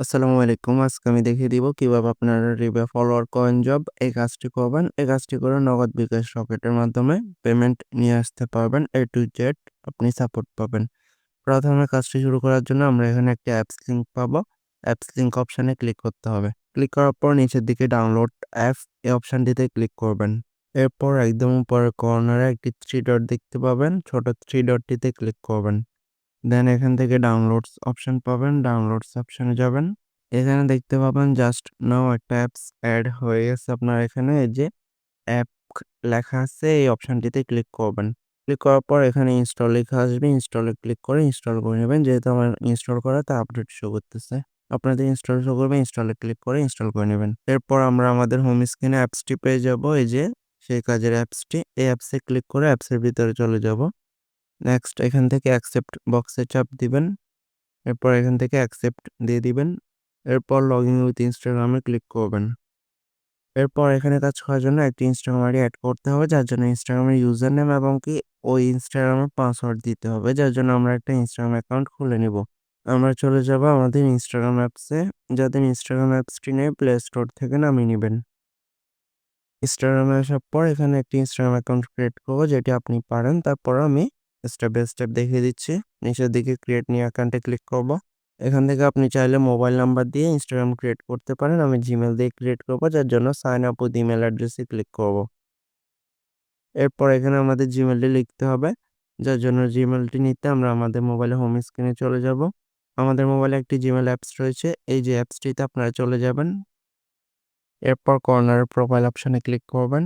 আসসালামু আলাইকুম। আজকে আমি দেখিয়ে দিব কীভাবে আপনারা রিবে ফলোয়ার কয়েন জব এই কাজটি করবেন। এই কাজটি করে নগদ বিকাশ রকেটের মাধ্যমে পেমেন্ট নিয়ে আসতে পারবেন। এ টু জেড আপনি সাপোর্ট পাবেন। প্রথমে কাজটি শুরু করার জন্য আমরা এখানে একটি অ্যাপস লিঙ্ক পাবো। অ্যাপস লিঙ্ক অপশানে ক্লিক করতে হবে। ক্লিক করার পর নিচের দিকে ডাউনলোড অ্যাপ এই অপশানটিতে ক্লিক করবেন। এরপর একদম উপরের কর্নারে একটি থ্রি ডট দেখতে পাবেন। ছোট থ্রি ডটটিতে ক্লিক করবেন। দেন এখান থেকে ডাউনলোডস অপশন পাবেন ডাউনলোডস অপশনে যাবেন। এখানে দেখতে পাবেন জাস্ট নাও একটা অ্যাপস অ্যাড হয়ে গেছে আপনার এখানে, এই যে অ্যাপ লেখা আছে, এই অপশনটিতে ক্লিক করবেন। ক্লিক করার পর এখানে ইনস্টল লেখা আসবে ইনস্টলে ক্লিক করে ইনস্টল করে নেবেন। যেহেতু আমার ইনস্টল করা, তা আপডেট শো করতেছে। আপনাদের ইনস্টল শো করবে ইনস্টলে ক্লিক করে ইনস্টল করে নেবেন। এরপর আমরা আমাদের হোম স্ক্রিনে অ্যাপসটি পেয়ে যাব, এই যে সেই কাজের অ্যাপসটি এই অ্যাপসে ক্লিক করে অ্যাপসের ভিতরে চলে যাব। নেক্সট এখান থেকে অ্যাকসেপ্ট বক্সে চাপ দিবেন। এরপর এখান থেকে অ্যাকসেপ্ট দিয়ে দিবেন। এরপর লগ ইন উইথ ইনস্টাগ্রামে ক্লিক করবেন। এরপর এখানে কাজ করার জন্য একটি ইনস্টাগ্রাম আইডি অ্যাড করতে হবে, যার জন্য ইনস্টাগ্রামের ইউজার নেম এবং কি ওই ইনস্টাগ্রামের পাসওয়ার্ড দিতে হবে, যার জন্য আমরা একটা ইনস্টাগ্রাম অ্যাকাউন্ট খুলে নিব। আমরা চলে যাব আমাদের ইনস্টাগ্রাম অ্যাপসে যাদের ইনস্টাগ্রাম অ্যাপসটি নেই প্লে স্টোর থেকে নামিয়ে নেবেন। ইনস্টাগ্রামে আসার পর এখানে একটি ইনস্টাগ্রাম অ্যাকাউন্ট ক্রিয়েট করব, যেটি আপনি পারেন। তারপর আমি স্টেপ বাই স্টেপ দেখিয়ে দিচ্ছি। নিচের দিকে ক্রিয়েট নিউ অ্যাকাউন্টে ক্লিক করব। এখান থেকে আপনি চাইলে মোবাইল নাম্বার দিয়ে ইনস্টাগ্রাম ক্রিয়েট করতে পারেন। আমি জিমেল দিয়ে ক্রিয়েট করব, যার জন্য সাইন আপ উইথ ইমেল অ্যাড্রেসে ক্লিক করব। এরপর এখানে আমাদের জিমেলটি লিখতে হবে, যার জন্য জিমেলটি নিতে আমরা আমাদের মোবাইলে হোম স্ক্রিনে চলে যাব। আমাদের মোবাইলে একটি জিমেল অ্যাপস রয়েছে, এই যে অ্যাপসটিতে আপনারা চলে যাবেন। এরপর কর্নার প্রোফাইল অপশানে ক্লিক করবেন।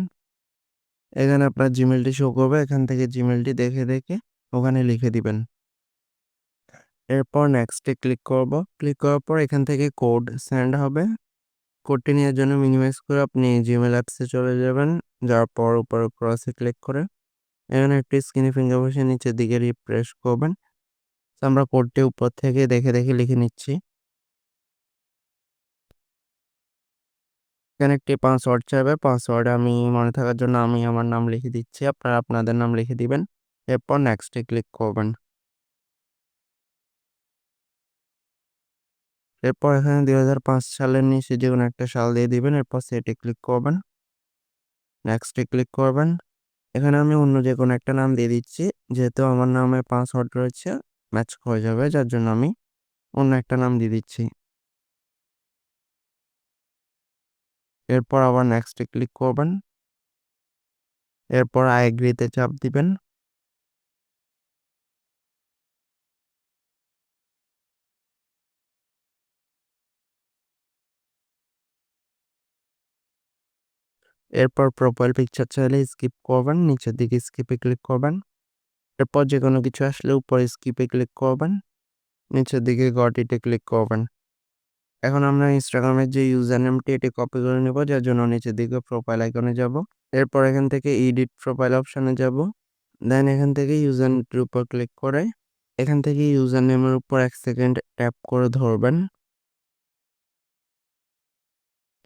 এখানে আপনার জিমেলটি শো করবে, এখান থেকে জিমেলটি দেখে দেখে ওখানে লিখে দিবেন। এরপর নেক্সটে ক্লিক করব। ক্লিক করার পর এখান থেকে কোড সেন্ড হবে। কোডটি নেওয়ার জন্য মিনিমাইজ করে আপনি জিমেল অ্যাপসে চলে যাবেন। যাওয়ার পর উপরে ক্রসে ক্লিক করে এখানে একটি স্ক্রিনে ফিঙ্গার বসে নিচের দিকে রিপ্রেস করবেন। আমরা কোডটি উপর থেকে দেখে দেখে লিখে নিচ্ছি। এখানে একটি পাসওয়ার্ড চাইবে। পাসওয়ার্ড আমি মনে থাকার জন্য আমি আমার নাম লিখে দিচ্ছি। আপনারা আপনাদের নাম লিখে দিবেন। এরপর নেক্সটে ক্লিক করবেন। এরপর এখানে দু হাজার পাঁচ সালের নিচে যে কোনো একটা সাল দিয়ে দিবেন। এরপর সেটে ক্লিক করবেন। নেক্সটে ক্লিক করবেন। এখানে আমি অন্য যে কোনো একটা নাম দিয়ে দিচ্ছি। যেহেতু আমার নামে পাসওয়ার্ড রয়েছে ম্যাচ হয়ে যাবে। যার জন্য আমি অন্য একটা নাম দিয়ে দিচ্ছি। এরপর আবার নেক্সটে ক্লিক করবেন। এরপর আই এগ্রিতে চাপ দিবেন। এরপর প্রোফাইল পিকচার চাইলে স্কিপ করবেন, নিচের দিকে স্কিপে ক্লিক করবেন। এরপর যে কোনো কিছু আসলে উপরে স্কিপে ক্লিক করবেন, নিচের দিকে গটিতে ক্লিক করবেন। এখন আমরা ইনস্টাগ্রামের যে ইউজার নেমটি এটি কপি করে নেব, যার জন্য নিচের দিকে প্রোফাইল আইকনে যাব। এরপর এখান থেকে এডিট প্রোফাইল অপশানে যাব। দেন এখান থেকে ইউজার উপর ক্লিক করে, এখান থেকে ইউজার নেমের উপর এক সেকেন্ড ট্যাপ করে ধরবেন।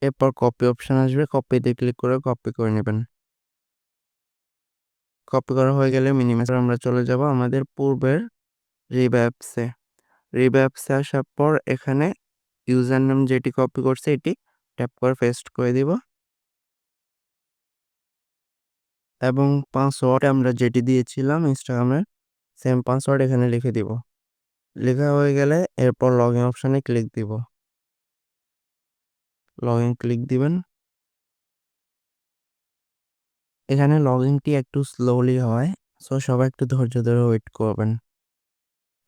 এরপর কপি অপশান আসবে কপিতে ক্লিক করে কপি করে নেবেন। কপি করা হয়ে গেলে মিনিমাইজ আমরা চলে যাব আমাদের পূর্বের রিব অ্যাপসে অ্যাপসে আসার পর এখানে ইউজার নাম যেটি কপি করছে, এটি ট্যাপ করে পেস্ট করে দিব। এবং পাসওয়ার্ড আমরা যেটি দিয়েছিলাম ইনস্টাগ্রামের সেম পাসওয়ার্ড এখানে লিখে দিব। লেখা হয়ে গেলে এরপর লগ ইন অপশানে ক্লিক দিব। লগ ইন ক্লিক দিবেন। এখানে লগ ইনটি একটু স্লোলি হয় সো সবাই একটু ধৈর্য ধরে ওয়েট করবেন।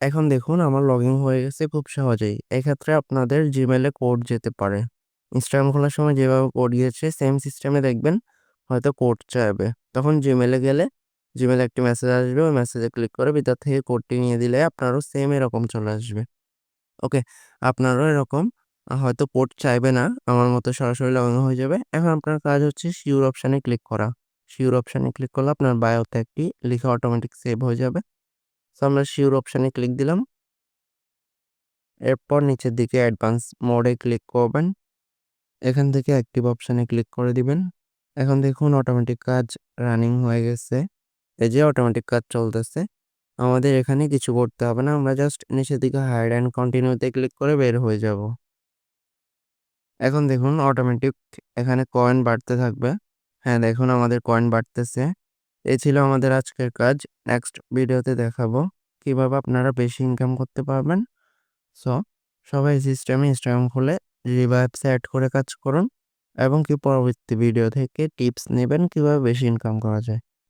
এখন দেখুন, আমার লগ ইন হয়ে গেছে খুব সহজেই। এক্ষেত্রে আপনাদের জিমেলে কোড যেতে পারে। ইনস্টাগ্রাম খোলার সময় যেভাবে কোড গিয়েছে সেম সিস্টেমে দেখবেন হয়তো কোড চাইবে। তখন জিমেলে গেলে জিমেলে একটি মেসেজ আসবে, ওই মেসেজে ক্লিক করে ভিতর থেকে কোডটি নিয়ে দিলে আপনারও সেম এরকম চলে আসবে। ওকে আপনারও এরকম হয়তো কোড চাইবে না, আমার মতো সরাসরি লগ ইন হয়ে যাবে। এখন আপনার কাজ হচ্ছে শিওর অপশানে ক্লিক করা। শিওর অপশানে ক্লিক করলে আপনার বায়োতে একটি লিখা অটোমেটিক সেভ হয়ে যাবে। সো আমরা শিওর অপশানে ক্লিক দিলাম। এরপর নিচের দিকে অ্যাডভান্স মোডে ক্লিক করবেন। এখান থেকে অ্যাক্টিভ অপশানে ক্লিক করে দিবেন। এখন দেখুন অটোমেটিক কাজ রানিং হয়ে গেছে। এই যে অটোমেটিক কাজ চলতেছে। আমাদের এখানে কিছু করতে হবে না, আমরা জাস্ট নিচের দিকে হাইড অ্যান্ড কন্টিনিউতে ক্লিক করে বের হয়ে যাব। এখন দেখুন অটোমেটিক এখানে কয়েন বাড়তে থাকবে। হ্যাঁ দেখুন আমাদের কয়েন বাড়তেছে। এই ছিল আমাদের আজকের কাজ। নেক্সট ভিডিওতে দেখাবো কীভাবে আপনারা বেশি ইনকাম করতে পারবেন। সো সবাই সিস্টেমে ইনস্টাগ্রাম খুলে রিবা অ্যাপসে অ্যাড করে কাজ করুন এবং কি পরবর্তী ভিডিও থেকে টিপস নেবেন কীভাবে বেশি ইনকাম করা যায়।